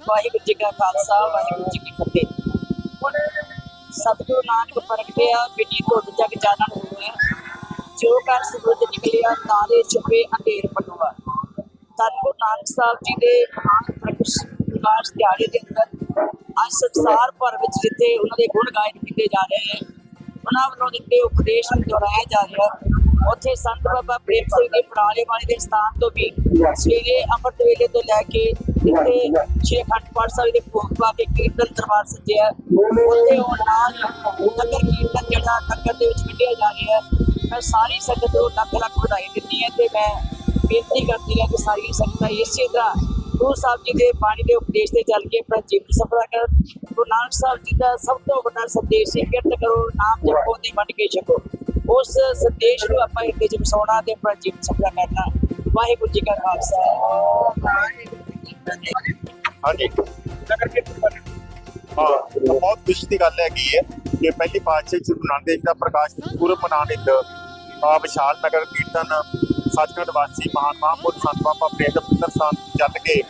ਵਾਹਿਗੁਰੂ ਜੀ ਕਾ ਖਾਲਸਾ, ਵਾਹਿਗੁਰੂ ਜੀ ਕੀ ਫਤਿਹ। ਸਤਿਗੁਰੂ ਨਾਨਕ ਪ੍ਰਗਟਿਆ ਬਿਨੀ ਧੁੱਤ ਜਗ ਜਾਣਨ ਹੋਇਆ ਜੋ ਕਰ ਸੂਰਜ ਨਿਕਲਿਆ ਤਾਰੇ ਛੁਪੇ ਅੰਧੇਰ ਪਟਵਾ ਸਤਿਗੁਰੂ ਨਾਨਕ ਸਾਹਿਬ ਜੀ ਦੇ ਮਹਾਨ ਪ੍ਰਕਾਸ਼ ਪ੍ਰਕਾਸ਼ ਦਿਹਾੜੇ ਦੇ ਅੰਦਰ ਅੱਜ ਸੰਸਾਰ ਭਰ ਵਿੱਚ ਜਿੱਥੇ ਉਹਨਾਂ ਦੇ ਗੁਣ ਗਾਇਨ ਕੀਤੇ ਜਾ ਰਹੇ ਹਨ ਉਹਨਾਂ ਵੱਲੋਂ ਦਿੱਤੇ ਉਪਦੇਸ਼ ਦੁਹਰਾਇਆ ਜਾ ਰਿਹਾ। ਉੱਥੇ ਸੰਤ ਬਾਬਾ ਪ੍ਰੇਮ ਸਿੰਘ ਦੇ ਪਰਾਲੇ ਵਾਲੇ ਦੇ ਸਥਾਨ ਤੋਂ ਵੀ ਸਵੇਰੇ ਅੰਮ੍ਰਿਤ ਵੇਲੇ ਤੋਂ ਲੈ ਕੇ ਇੱਥੇ ਛੇ ਅਖੰਡ ਪਾਠ ਸਾਹਿਬ ਦੇ ਭੋਗ ਪਾ ਕੇ ਕੀਰਤਨ ਦਰਬਾਰ ਸੱਜਿਆ। ਉੱਥੇ ਨਾਲ ਨਗਰ ਕੀਰਤਨ ਜਿਹੜਾ ਨਗਰ ਦੇ ਵਿੱਚ ਕੱਢਿਆ ਜਾ ਰਿਹਾ ਮੈਂ ਸਾਰੀ ਸੰਗਤ ਨੂੰ ਲੱਖ ਲੱਖ ਵਧਾਈ ਦਿੰਦੀ ਹੈ ਤੇ ਮੈਂ ਬੇਨਤੀ ਕਰਦੀ ਹਾਂ ਕਿ ਸਾਰੀ ਸੰਗਤਾਂ ਇਸੇ ਤਰ੍ਹਾਂ ਗੁਰੂ ਸਾਹਿਬ ਜੀ ਦੇ ਬਾਣੀ ਦੇ ਉਪਦੇਸ਼ ਤੇ ਚੱਲ ਕੇ ਆਪਣਾ ਜੀਵਨ ਸਫਲਾ ਕਰਨ। ਗੁਰੂ ਨਾਨਕ ਸਾਹਿਬ ਜੀ ਦਾ ਸਭ ਤੋਂ ਵੱਡਾ ਸੰਦੇਸ਼ ਹੈ, ਕਿਰਤ ਕਰੋ, ਨਾਮ ਜਪੋ ਤੇ ਵੰਡ ਕੇ ਛਕੋ। ਉਸ ਸੰਦੇਸ਼ ਨੂੰ ਆਪਾਂ ਹਿਰਦੇ ਚ ਵਸਾਉਣਾ ਤੇ ਆਪਣਾ ਜੀਵਨ ਸਫਲਾ ਕਰਨਾ। ਵਾਹਿਗੁਰੂ ਜੀ ਕਾ ਖਾਲਸਾ। ਵਾਹਿਗੁਰੂ ਜੀ ਕੀ ਹਾਂ, ਬਹੁਤ ਖੁਸ਼ੀ ਦੀ ਗੱਲ ਹੈ ਕਿ ਪਹਿਲੀ ਪਾਤਸ਼ਾਹ ਸ੍ਰੀ ਗੁਰੂ ਨਾਨਕ ਦੇਵ ਦਾ ਪ੍ਰਕਾਸ਼ ਪੁਰਬ ਮਨਾਉਣ ਇੱਕ ਆ ਵਿਸ਼ਾਲ ਨਗਰ ਕੀਰਤਨ ਸੱਚਖੰਡ ਵਾਸੀ ਮਹਾਨ ਮਹਾਂਪੁਰਖ ਸੰਤ ਬਾਬਾ ਪ੍ਰੇਮ ਪੁੱਤਰ ਸਥਾਨ ਚੱਲ ਕੇ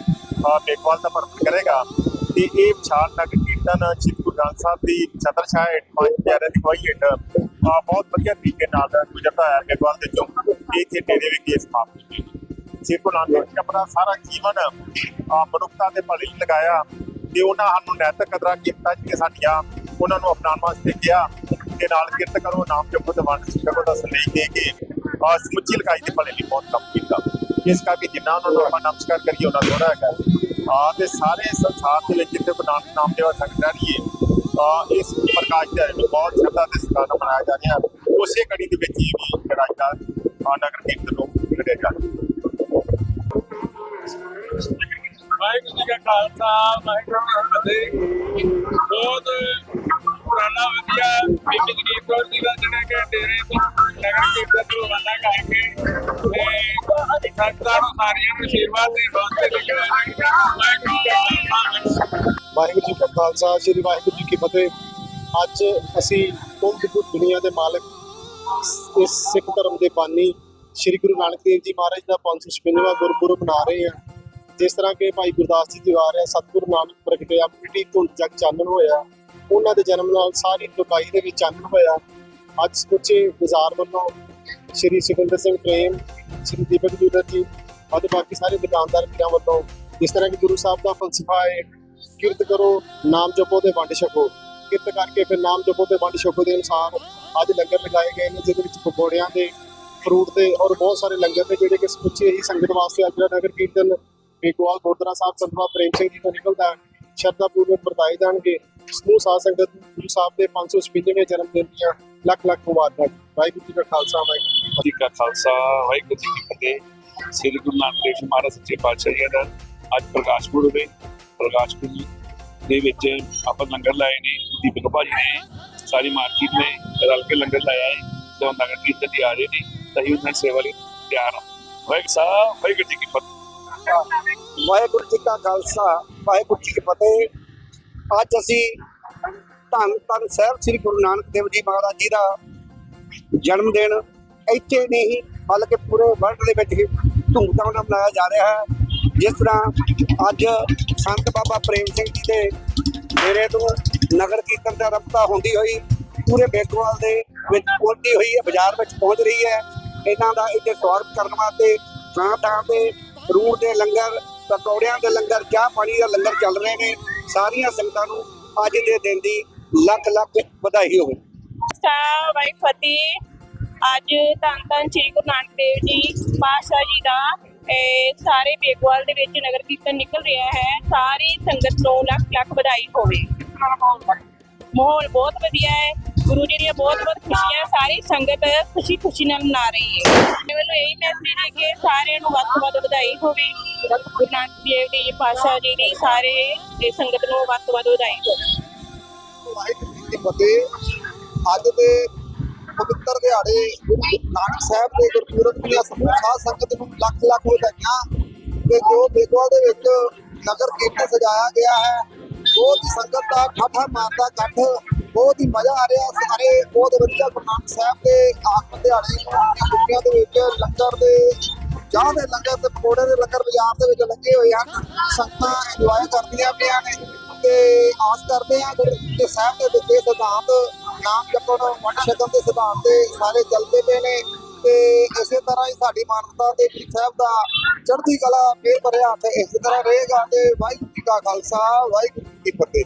ਆ ਬੇਕਵਾਲ ਦਾ ਭਰਮ ਕਰੇਗਾ। ਤੇ ਇਹ ਵਿਸ਼ਾਲ ਨਗਰ ਕੀਰਤਨ ਸ੍ਰੀ ਗੁਰੂ ਗ੍ਰੰਥ ਸਾਹਿਬ ਦੀ ਛਤਰ ਛਾਇਆ ਹੇਠ, ਪੰਜ ਪਿਆਰਿਆਂ ਦੀ ਗਵਾਹੀ ਹੇਠ ਆ ਬਹੁਤ ਵਧੀਆ ਤਰੀਕੇ ਨਾਲ ਗੁਜ਼ਰਦਾ ਹੈ ਬੇਕਵਾਲ ਦੇ ਚੋਂ ਇੱਥੇ ਡੇਰੇ ਵੀ ਕੇਸ ਸਮਾਪਤ ਹੋਏ ਸ੍ਰੀ ਗੁਰੂ ਨਾਨਕ ਦੇਵ ਆਪਣਾ ਸਾਰਾ ਜੀਵਨ ਮਨੁੱਖਤਾ ਦੇ ਭਲੇ ਲਈ ਲਗਾਇਆ। ਤੇ ਉਹਨਾਂ ਸਾਨੂੰ ਨੈਤਿਕ ਕਦਰਾਂ ਕੀਮਤਾਂ ਜਿਹੜੀਆਂ ਸਾਡੀਆਂ, ਉਹਨਾਂ ਨੂੰ ਅਪਣਾਉਣ ਵਾਸਤੇ ਕਿਹਾ। ਤੇ ਨਾਲ ਕਿਰਤ ਕਰੋ, ਨਾਮ ਜਪੋ ਤੇ ਵੰਡ ਛਕੋ ਦਾ ਸੰਦੇਸ਼ ਦੇ ਕੇ ਆ ਸਮੁੱਚੀ ਲਗਾਈ ਦੇ ਭਲੇ ਲਈ ਬਹੁਤ ਕੰਮ ਕੀਤਾ। ਇਸ ਕਰਕੇ ਜਿੰਨਾ ਉਹਨਾਂ ਨੂੰ ਆਪਾਂ ਨਮਸਕਾਰ ਕਰੀਏ, ਉਹਨਾਂ ਥੋੜਾ ਹੈਗਾ। ਆ ਤੇ ਸਾਰੇ ਸੰਸਾਰ ਦੇ ਵਿੱਚ ਜਿੱਥੇ ਗੁਰੂ ਨਾਨਕ ਨਾਮ ਆ ਇਸ ਪ੍ਰਕਾਸ਼ ਦਿਹਾੜੇ ਨੂੰ ਬਹੁਤ ਸ਼ਰਧਾ ਤੇ ਸਤਿਕਾਰ ਨਾਲ ਮਨਾਇਆ ਜਾ ਰਿਹਾ ਉਸੇ ਕੜੀ ਦੇ ਵਿੱਚ ਹੀ ਵੀ ਜਿਹੜਾ ਦਾ ਨਗਰ ਕੀਰਤਨ ਨੂੰ ਕੱਢਿਆ ਜਾ ਵਾਹਿਗੁਰੂ ਜੀ ਕਾ ਖਾਲਸਾ, ਵਾਹਿਗੁਰੂ ਜੀ ਕੀ ਫਤਿਹ। ਬਹੁਤ ਪੁਰਾਣਾ, ਵਧੀਆ ਬੀਬੀ ਗਰੀਬ ਕੌਰ ਜੀ ਦਾ ਜਿਹੜਾ ਕਿ ਡੇਰੇ ਤੋਂ ਨਗਰ ਕੀਰਤਨ ਨੂੰ ਰਵਾਨਾ ਕਰਕੇ ਸੰਗਤਾਂ ਨੂੰ ਸਾਰੀਆਂ ਨੂੰ ਆਸ਼ੀਰਵਾਦ ਦੇ ਵਾਸਤੇ ਲਿਖਿਆ ਹੈ ਵਾਹਿਗੁਰੂ ਜੀ ਕਾ ਖਾਲਸਾ ਵਾਹਿਗੁਰੂ ਸ੍ਰੀ ਵਾਹਿਗੁਰੂ ਜੀ ਕੀ ਫਤਿਹ। ਅੱਜ ਅਸੀਂ ਤੁਮ ਦੁਨੀਆ ਦੇ ਮਾਲਕ ਇਸ ਸਿੱਖ ਧਰਮ ਦੇ ਬਾਨੀ ਸ੍ਰੀ ਗੁਰੂ ਨਾਨਕ ਦੇਵ ਜੀ ਮਹਾਰਾਜ ਦਾ 556ਵਾਂ ਗੁਰਪੁਰਬ ਮਨਾ ਰਹੇ ਹਾਂ। ਜਿਸ ਤਰ੍ਹਾਂ ਕਿ ਭਾਈ ਗੁਰਦਾਸ ਜੀ ਦੀ ਵਾਰ ਹੈ, ਸਤਿਗੁਰੂ ਨਾਨਕ ਪ੍ਰਗਟਿਆ ਮਿੱਟੀ ਧੁੰਦ ਜਗ ਚਾਨਣ ਹੋਇਆ, ਉਹਨਾਂ ਦੇ ਜਨਮ ਨਾਲ ਸਾਰੀ ਲੋਕਾਈ ਦੇ ਵਿੱਚ ਚਾਨਣ ਹੋਇਆ। ਅੱਜ ਸਮੁੱਚੇ ਬਾਜ਼ਾਰ ਵੱਲੋਂ ਸ੍ਰੀ ਸੁਖਿੰਦਰ ਸਿੰਘ ਪ੍ਰੇਮ ਸ੍ਰੀ ਦੀਪਕ ਜੂਲਰ ਜੀ, ਅਤੇ ਬਾਕੀ ਸਾਰੇ ਦੁਕਾਨਦਾਰ ਵੀਰਾਂ ਵੱਲੋਂ ਜਿਸ ਤਰ੍ਹਾਂ ਕਿ ਗੁਰੂ ਸਾਹਿਬ ਦਾ ਫਲਸਫਾ ਹੈ, ਕਿਰਤ ਕਰੋ, ਨਾਮ ਜਪੋ ਤੇ ਵੰਡ ਛਕੋ। ਕਿਰਤ ਕਰਕੇ ਫਿਰ ਨਾਮ ਜਪੋ ਤੇ ਵੰਡ ਛਕੋ ਦੇ ਅਨੁਸਾਰ ਅੱਜ ਲੰਗਰ ਲਗਾਏ ਗਏ ਨੇ, ਜਿਹਦੇ ਵਿੱਚ ਪਕੌੜਿਆਂ ਦੇ ਫਰੂਟ ਦੇ ਔਰ ਬਹੁਤ ਸਾਰੇ ਲੰਗਰ ਨੇ, ਜਿਹੜੇ ਕਿ ਸਮੁੱਚੇ ਹੀ ਸੰਗਤ ਵਾਸਤੇ ਅੱਜ ਦਾ ਨਗਰ ਕੀਰਤਨ ਬੇਕਵਾਲ ਗੁਰਦੁਆਰਾ ਸਾਹਿਬ ਸੰਤਵਾ ਪ੍ਰੇਮ ਸਿੰਘ ਜੀ ਤੋਂ ਨਿਕਲਦਾ ਸ਼ਰਧਾ ਪੂਰਵਕ ਵਰਤਾਏ ਜਾਣਗੇ। ਸਮੂਹ ਸਾਧ ਸੰਗਤ ਗੁਰੂ ਸਾਹਿਬ ਦੇ 556ਵੇਂ ਜਨਮ ਦਿਨ ਦੀਆਂ ਲੱਖ ਲੱਖ ਮੁਬਾਰਕਾਂ ਵਾਹਿਗੁਰੂ ਜੀ ਕਾ ਖਾਲਸਾ ਵਾਹਿਗੁਰੂ ਜੀ ਕਾ ਖਾਲਸਾ ਵਾਹਿਗੁਰੂ ਜੀ ਕੀ ਫਤਿਹ। ਸ੍ਰੀ ਗੁਰੂ ਨਾਨਕ ਦੇਵ ਜੀ ਮਹਾਰਾਜ ਸੱਚੇ ਪਾਤਸ਼ਾਹ ਜੀ ਦਾ ਅੱਜ ਪ੍ਰਕਾਸ਼ ਪੁਰਬ ਹੈ। ਪ੍ਰਕਾਸ਼ ਪੁਰਬ ਦੇ ਵਿੱਚ ਆਪਾਂ ਲੰਗਰ ਲਾਏ ਨੇ ਦੀਪਕ ਭਾਜੀ ਨੇ ਸਾਰੀ ਮਾਰਕੀਟ ਨੇ ਰਲ ਕੇ ਲੰਗਰ ਲਾਇਆ ਹੈ। ਤੇ ਉਹ ਨਗਰ ਕੀਰਤਨ ਦੀ ਆ ਰਹੇ ਨੇ ਤਾਂ ਅਸੀਂ ਉਹਨਾਂ ਦੀ ਸੇਵਾ ਲਈ ਤਿਆਰ ਹਾਂ। ਵਾਹਿਗੁਰੂ ਸਾਹਿਬ ਵਾਹਿਗੁਰੂ ਜੀ ਕੀ ਫਤਿਹ। ਵਾਹਿਗੁਰੂ ਜੀ ਕਾ ਖਾਲਸਾ ਵਾਹਿਗੁਰੂ ਜੀ ਕੀ ਫਤਿਹ। ਅੱਜ ਅਸੀਂ ਧੰਨ ਧੰਨ ਸਾਹਿਬ ਸ੍ਰੀ ਗੁਰੂ ਨਾਨਕ ਦੇਵ ਜੀ ਮਹਾਰਾਜ ਜੀ ਦਾ ਜਨਮ ਦਿਨ ਇੱਥੇ ਨਹੀਂ ਬਲਕਿ ਪੂਰੇ ਵਰਲਡ ਦੇ ਵਿੱਚ ਹੀ ਧੂਮਧਾਮ ਨਾਲ ਮਨਾਇਆ ਜਾ ਰਿਹਾ ਹੈ। ਜਿਸ ਤਰ੍ਹਾਂ ਅੱਜ ਸੰਤ ਬਾਬਾ ਪ੍ਰੇਮ ਸਿੰਘ ਜੀ ਦੇ ਡੇਰੇ ਤੋਂ ਨਗਰ ਕੀਰਤਨ ਦਾ ਰਫਤਾ ਹੁੰਦੀ ਹੋਈ ਪੂਰੇ ਬੇਗਵਾਲ ਦੇ ਵਿੱਚ ਪਹੁੰਚੀ ਹੋਈ ਹੈ, ਬਾਜ਼ਾਰ ਵਿੱਚ ਪਹੁੰਚ ਰਹੀ ਹੈ। ਇਹਨਾਂ ਦਾ ਇੱਥੇ ਸਵਾਗਤ ਕਰਨ ਵਾਸਤੇ ਥਾਂ ਥਾਂ ਤੇ ਫਰੂਟ ਦੇ ਲੰਗਰ, ਪਕੌੜਿਆਂ ਦੇ ਲੰਗਰ, ਚਾਹ ਪਾਣੀ ਦਾ ਲੰਗਰ ਚੱਲ ਰਹੇ ਨੇ। ਸਾਰੀਆਂ ਸੰਗਤਾਂ ਨੂੰ ਅੱਜ ਦੇ ਦਿਨ ਦੀ ਲੱਖ ਲੱਖ ਵਧਾਈ ਹੋਵੇ। ਸਾ ਵਾਈ ਫਤਿਹ। ਅੱਜ ਧੰਨ ਧੰਨ ਸ੍ਰੀ ਗੁਰੂ ਨਾਨਕ ਦੇਵ ਜੀ ਪਾਤਸ਼ਾਹ ਜੀ ਦਾ ਸਾਰੇ ਬੇਗਵਾਲ ਦੇ ਵਿੱਚ ਨਗਰ ਕੀਰਤਨ ਨਿਕਲ ਰਿਹਾ ਹੈ। ਸਾਰੀ ਸੰਗਤ ਨੂੰ ਲੱਖ ਲੱਖ ਵਧਾਈ ਹੋਵੇ। ਮਾਹੌਲ ਬਹੁਤ ਵਧੀਆ ਹੈ। ਗੁਰੂ ਜੀ ਦੀਆਂ ਬਹੁਤ ਬਹੁਤ ਖੁਸ਼ੀਆਂ, ਸਾਰੀ ਸੰਗਤ ਖੁਸ਼ੀ ਖੁਸ਼ੀ ਨਾਲ ਮਨਾ ਰਹੀ ਹੈ। ਮੈਨੂੰ ਇਹੀ ਮੈਸੇਜ ਹੈ ਕਿ ਸਾਰਿਆਂ ਨੂੰ ਵੱਧ ਤੋਂ ਵੱਧ ਵਧਾਈ ਹੋਵੇ। ਗੁਰੂ ਨਾਨਕ ਦੇਵ ਜੀ, ਪਾਤਸ਼ਾਹ ਜੀ ਦੀ ਸਾਰੇ ਸੰਗਤ ਨੂੰ ਵੱਧ ਤੋਂ ਵੱਧ ਵਧਾਈ ਹੋਵੇ। ਵਾਹਿਗੁਰੂ ਜੀ ਕੀ ਫਤਿਹ। ਅੱਜ ਦੇ ਪਵਿੱਤਰ ਦਿਹਾੜੇ ਨਾਨਕ ਸਾਹਿਬ ਦੇ ਗੁਰਪੁਰਬ ਦੀਆਂ ਸਮੂਹ ਸਾਧ ਸੰਗਤ ਨੂੰ ਲੱਖ ਲੱਖ ਵਧਾਈਆਂ ਤੇ ਜੋ ਬੇਗਵਾਲ ਦੇ ਵਿੱਚ ਨਗਰ ਕੀਰਤਨ ਸਜਾਇਆ ਗਿਆ ਹੈ, ਬਹੁਤ ਹੀ ਸੰਗਤ ਦਾ ਠਾਠਾ ਮਾਰਦਾ ਇਕੱਠ, ਬਹੁਤ ਹੀ ਮਜ਼ਾ ਆ ਰਿਹਾ ਸਾਰੇ, ਬਹੁਤ ਵਧੀਆ ਗੁਰੂ ਨਾਨਕ ਸਾਹਿਬ ਦੇ ਆਖਰ ਦਿਹਾੜੇ ਦੀਆਂ ਦੇ ਵਿੱਚ ਲੰਗਰ ਦੇ, ਚਾਹ ਦੇ ਲੰਗਰ ਤੇ ਪਕੌੜੇ ਦੇ ਲੰਗਰ ਬਾਜ਼ਾਰ ਦੇ ਵਿੱਚ ਲੱਗੇ ਹੋਏ ਹਨ, ਸੰਗਤਾਂ ਇੰਜੋਏ ਕਰਦੀਆਂ ਪਈਆਂ ਨੇ ਤੇ ਆਸ ਕਰਦੇ ਹਾਂ ਗੁਰੂ ਸਾਹਿਬ ਦੇ ਦਿੱਤੇ ਸਿਧਾਂਤ ਨਾਮ ਜਪਣ ਵੰਡ ਛਕਣ ਦੇ ਸਿਧਾਂਤ ਤੇ ਸਾਰੇ ਚੱਲਦੇ ਪਏ ਨੇ ਤੇ ਇਸੇ ਤਰ੍ਹਾਂ ਹੀ ਸਾਡੀ ਮਾਨਤਾ ਤੇ ਗੁਰੂ ਸਾਹਿਬ ਦਾ ਚੜ੍ਹਦੀ ਕਲਾ ਫੇਰ ਭਰਿਆ ਤੇ ਇਸੇ ਤਰ੍ਹਾਂ ਰਹੇਗਾ ਤੇ ਵਾਹਿਗੁਰੂ ਜੀ ਕਾ ਖਾਲਸਾ, ਵਾਹਿਗੁਰੂ ਜੀ ਕੀ ਫਤਿਹ।